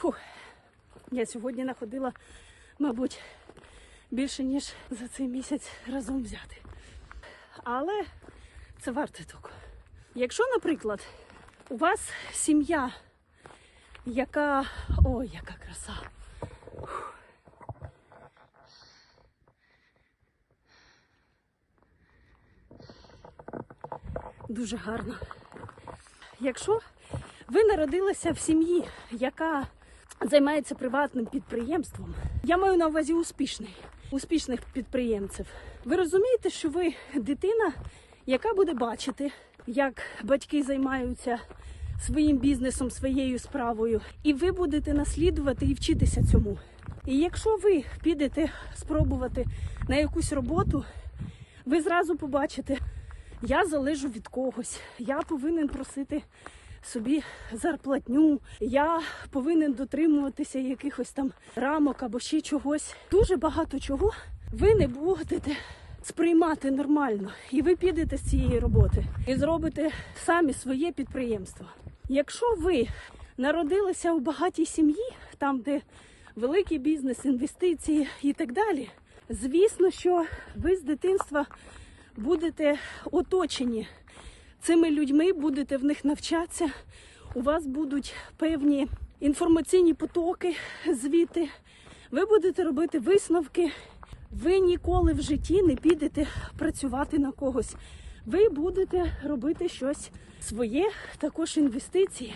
Фух. Я сьогодні находила, мабуть, більше, ніж за цей місяць разом взяти. Але це варте того. Якщо, наприклад, у вас сім'я, яка. Ой, яка краса. Дуже гарно. Якщо ви народилися в сім'ї, яка займається приватним підприємством, я маю на увазі успішний, успішних підприємців. Ви розумієте, що ви дитина, яка буде бачити, як батьки займаються своїм бізнесом, своєю справою, і ви будете наслідувати і вчитися цьому. І якщо ви підете спробувати на якусь роботу, ви зразу побачите, я залежу від когось, я повинен просити собі зарплатню, я повинен дотримуватися якихось там рамок або ще чогось. Дуже багато чого ви не будете сприймати нормально, і ви підете з цієї роботи і зробите самі своє підприємство. Якщо ви народилися у багатій сім'ї, там де великий бізнес, інвестиції і так далі, звісно, що ви з дитинства будете оточені цими людьми, будете в них навчатися. У вас будуть певні інформаційні потоки звіти. Ви будете робити висновки. Ви ніколи в житті не підете працювати на когось. Ви будете робити щось своє, також інвестиції.